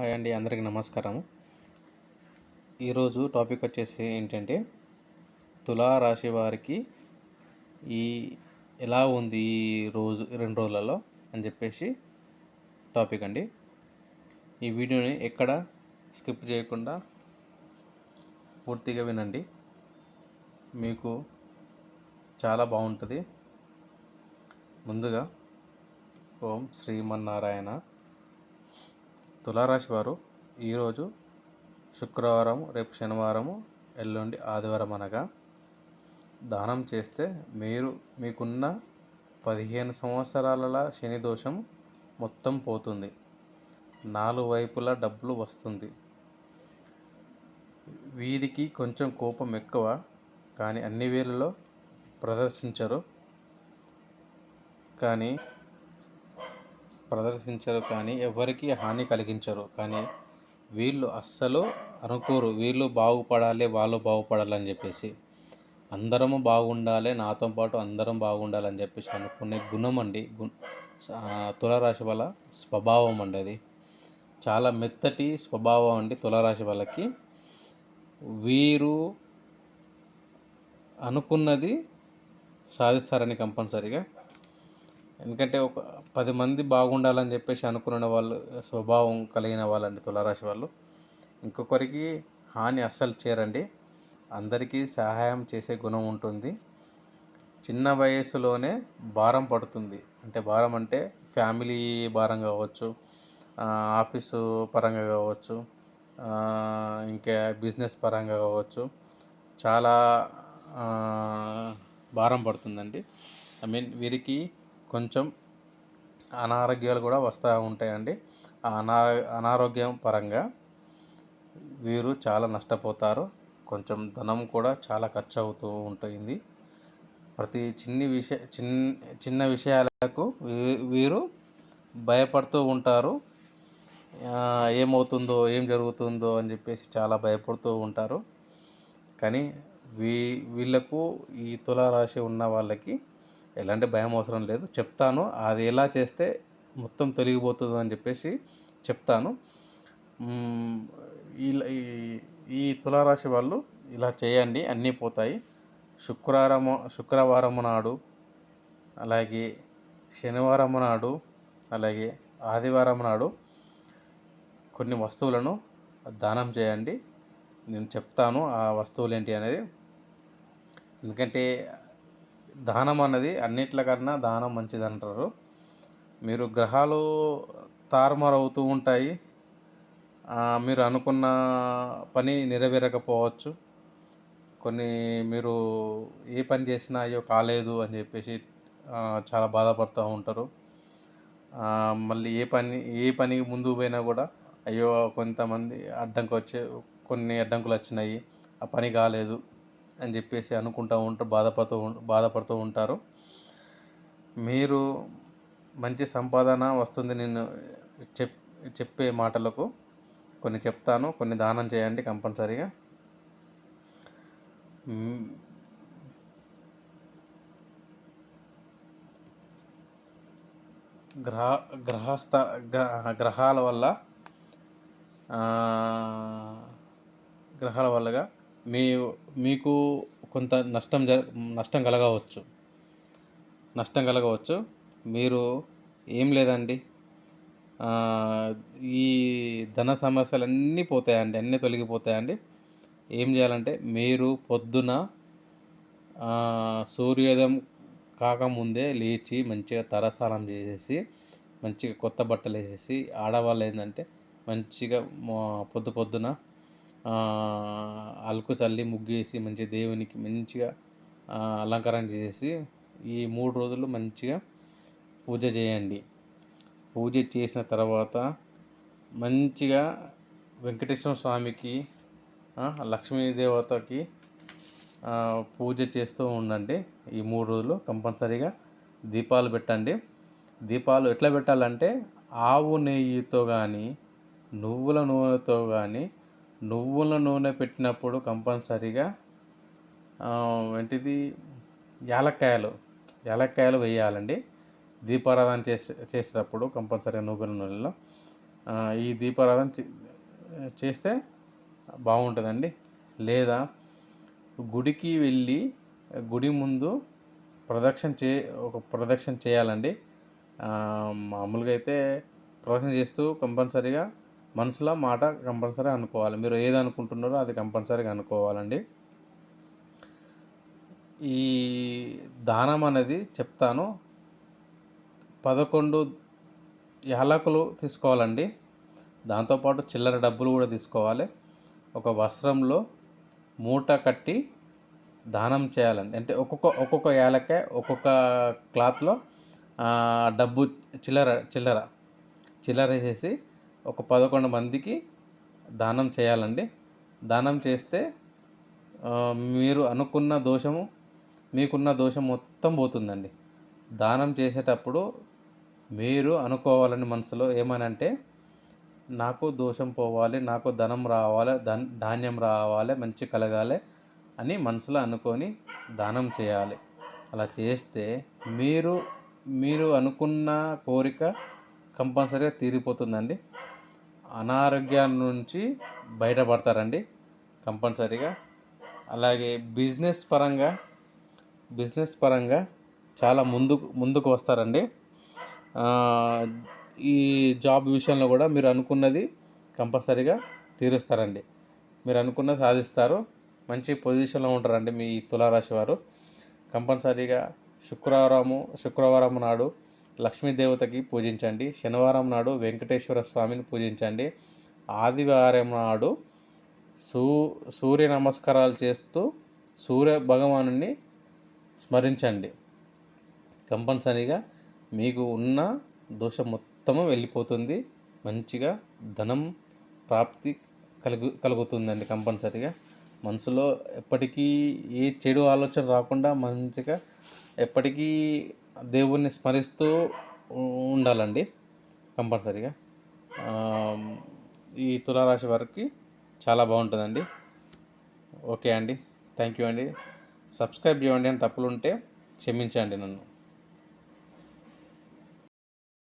Hi అండి అందరికీ నమస్కారం ఈరోజు టాపిక్ వచ్చేసి ఏంటంటే తులా రాశి వారికి ఈ ఎలా ఉంది ఈ రోజు రెండు రోజులలో అని చెప్పేసి టాపిక్ అండి. ఈ వీడియోని ఎక్కడ స్కిప్ చేయకుండా పూర్తిగా వినండి. మీకు చాలా బాగుంటుంది. ముందుగా ఓం శ్రీమన్నారాయణ తులారాశి వారు ఈరోజు శుక్రవారం రేపు శనివారము ఎల్లుండి ఆదివారం అనగా దానం చేస్తే మీరు మీకున్న పదిహేను సంవత్సరాల శని దోషం మొత్తం పోతుంది. నాలుగు వైపులా డబ్బులు వస్తుంది. వీరికి కొంచెం కోపం ఎక్కువ కానీ అన్ని వేలలో ప్రదర్శించరు. కానీ ప్రదర్శించరు కానీ ఎవరికి హాని కలిగించరు. కానీ వీళ్ళు అస్సలు అనుకోరు. వీళ్ళు బాగుపడాలి వాళ్ళు బాగుపడాలని చెప్పేసి. అందరము బాగుండాలి నాతో పాటు అందరం బాగుండాలని చెప్పేసి అనుకునే గుణం అండి. గు తులరాశి వల్ల స్వభావం అండి అది. చాలా మెత్తటి స్వభావం అండి తులరాశి వాళ్ళకి. వీరు అనుకున్నది సాధిస్తారని కంపల్సరిగా. ఎందుకంటే ఒక పది మంది బాగుండాలని చెప్పేసి అనుకున్న వాళ్ళు స్వభావం కలిగిన వాళ్ళండి తులారాశి వాళ్ళు. ఇంకొకరికి హాని అస్సలు చేరండి అందరికీ సహాయం చేసే గుణం ఉంటుంది. చిన్న వయసులోనే భారం పడుతుంది. అంటే భారం అంటే ఫ్యామిలీ భారం కావచ్చు ఆఫీసు పరంగా కావచ్చు ఇంకా బిజినెస్ పరంగా కావచ్చు చాలా భారం పడుతుందండి. ఐ మీన్ వీరికి కొంచెం అనారోగ్యాలు కూడా వస్తూ ఉంటాయండి. ఆ అనా అనారోగ్యం పరంగా వీరు చాలా నష్టపోతారు. కొంచెం ధనం కూడా చాలా ఖర్చు అవుతూ ఉంటుంది. ప్రతి చిన్ని విషయ చిన్న చిన్న విషయాలకు వీరు భయపడుతూ ఉంటారు. ఏమవుతుందో ఏం జరుగుతుందో అని చెప్పేసి చాలా భయపడుతూ ఉంటారు. కానీ వీ వీళ్ళకు ఈ తులారాశి ఉన్న వాళ్ళకి ఎలాంటి భయం అవసరం లేదు. చెప్తాను. అది ఎలా చేస్తే మొత్తం తొలగిపోతుంది అని చెప్పేసి చెప్తాను. ఈ తులారాశి వాళ్ళు ఇలా చేయండి. అన్నీ పోతాయి. శుక్రవారం శుక్రవారం నాడు అలాగే శనివారం నాడు అలాగే ఆదివారం నాడు కొన్ని వస్తువులను దానం చేయండి. నేను చెప్తాను ఆ వస్తువులు ఏంటి అనేది. ఎందుకంటే దానం అన్నది అన్నిట్లకన్నా దానం మంచిది అంటారు మీరు గ్రహాలు తారుమారు అవుతూ ఉంటాయి మీరు అనుకున్న పని నెరవేరకపోవచ్చు. కొన్ని మీరు ఏ పని చేసినా అయ్యో కాలేదు అని చెప్పేసి చాలా బాధపడుతూ ఉంటారు. మళ్ళీ ఏ పని ఏ పనికి ముందుకు పోయినా కూడా అయ్యో కొంతమంది అడ్డంకి వచ్చే కొన్ని అడ్డంకులు వచ్చినాయి. ఆ పని కాలేదు. అని చెప్పేసి అనుకుంటూ ఉంటారు బాధపడుతూ బాధపడుతూ ఉంటారు. మీరు మంచి సంపాదన వస్తుంది నేను చెప్ చెప్పే మాటలకు. కొన్ని చెప్తాను కొన్ని దానం చేయండి కంపల్సరీగా. గ్రహ గ్రహస్థ గ్రహాల వల్ల గ్రహాల వల్లగా మీ మీకు కొంత నష్టం జ నష్టం కలగవచ్చు. నష్టం కలగవచ్చు. మీరు ఏం లేదండి. ఈ ధన సమస్యలు అన్నీ పోతాయండి. అన్నీ తొలగిపోతాయండి. ఏం చేయాలంటే మీరు పొద్దున సూర్యోదయం కాకముందే లేచి మంచిగా తలస్నానం చేసేసి మంచిగా కొత్త బట్టలు వేసేసి ఆడవాళ్ళు ఏంటంటే మంచిగా పొద్దు పొద్దున అలుకు చల్లి ముగ్గేసి మంచి దేవునికి మంచిగా అలంకరణ చేసి ఈ మూడు రోజులు మంచిగా పూజ చేయండి. పూజ చేసిన తర్వాత మంచిగా వెంకటేశ్వర స్వామికి లక్ష్మీదేవతకి పూజ చేస్తూ ఉండండి. ఈ మూడు రోజులు కంపల్సరీగా దీపాలు పెట్టండి. దీపాలు ఎట్లా పెట్టాలంటే ఆవు నెయ్యితో కానీ నువ్వుల నూనెతో కానీ నువ్వుల నూనె పెట్టినప్పుడు కంపల్సరీగా ఏంటిది? యాలక్కాయలు. యాలక్కాయలు వేయాలండి. దీపారాధన చేసే చేసేటప్పుడు కంపల్సరీగా నువ్వుల నూనెలో ఈ దీపారాధన చే- చేస్తే బాగుంటుందండి. లేదా గుడికి వెళ్ళి గుడి ముందు ప్రదక్షిణ చే ఒక ప్రదక్షిణ చేయాలండి. మామూలుగా అయితే ప్రదక్షిణ చేస్తూ కంపల్సరీగా మనసులో మాట కంపల్సరీ అనుకోవాలి. మీరు ఏది అనుకుంటున్నారో అది కంపల్సరీగా అనుకోవాలండి. ఈ దానం అనేది చెప్తాను. పదకొండు యాలకులు తీసుకోవాలండి. దాంతోపాటు చిల్లర డబ్బులు కూడా తీసుకోవాలి. ఒక వస్త్రంలో మూట కట్టి దానం చేయాలండి. అంటే ఒక్కొక్క ఒక్కొక్క యాలకే ఒక్కొక్క క్లాత్లో డబ్బు చిల్లర చిల్లర చిల్లర వేసేసి ఒక పదకొండు మందికి దానం చేయాలండి. దానం చేస్తే మీరు అనుకున్న దోషము మీకున్న దోషం మొత్తం పోతుందండి. దానం చేసేటప్పుడు మీరు అనుకోవాలని మనసులో ఏమనంటే నాకు దోషం పోవాలి నాకు ధనం రావాలి ధాన్యం రావాలి మంచి కలగాలి అని మనసులో అనుకొని దానం చేయాలి. అలా చేస్తే మీరు మీరు అనుకున్న కోరిక కంపల్సరీగా తీరిపోతుందండి. అనారోగ్యాల నుంచి బయటపడతారండి కంపల్సరీగా. అలాగే బిజినెస్ పరంగా బిజినెస్ పరంగా చాలా ముందుకు ముందుకు వస్తారండి. ఈ జాబ్ విషయంలో కూడా మీరు అనుకున్నది కంపల్సరీగా తీరుస్తారండి. మీరు అనుకున్నది సాధిస్తారు. మంచి పొజిషన్లో ఉంటారండి మీ తులారాశి వారు. కంపల్సరీగా శుక్రవారము శుక్రవారం నాడు లక్ష్మీదేవతకి పూజించండి. శనివారం నాడు వెంకటేశ్వర స్వామిని పూజించండి. ఆదివారం నాడు సూ సూర్య నమస్కారాలు చేస్తూ సూర్య భగవాను స్మరించండి. కంపల్సరీగా మీకు ఉన్న దోషం మొత్తము వెళ్ళిపోతుంది. మంచిగా ధనం ప్రాప్తి కలుగు కలుగుతుందండి కంపల్సరీగా. మనసులో ఎప్పటికీ ఏ చెడు ఆలోచన రాకుండా మంచిగా ఎప్పటికీ దేవుణ్ణి స్మరిస్తూ ఉండాలండి కంపల్సరీగా. ఈ తులారాశి వారికి చాలా బాగుంటుందండి. ఓకే అండి. థ్యాంక్ యూ అండి. సబ్స్క్రైబ్ చేయండి అని తప్పులు ఉంటే క్షమించండి నన్ను.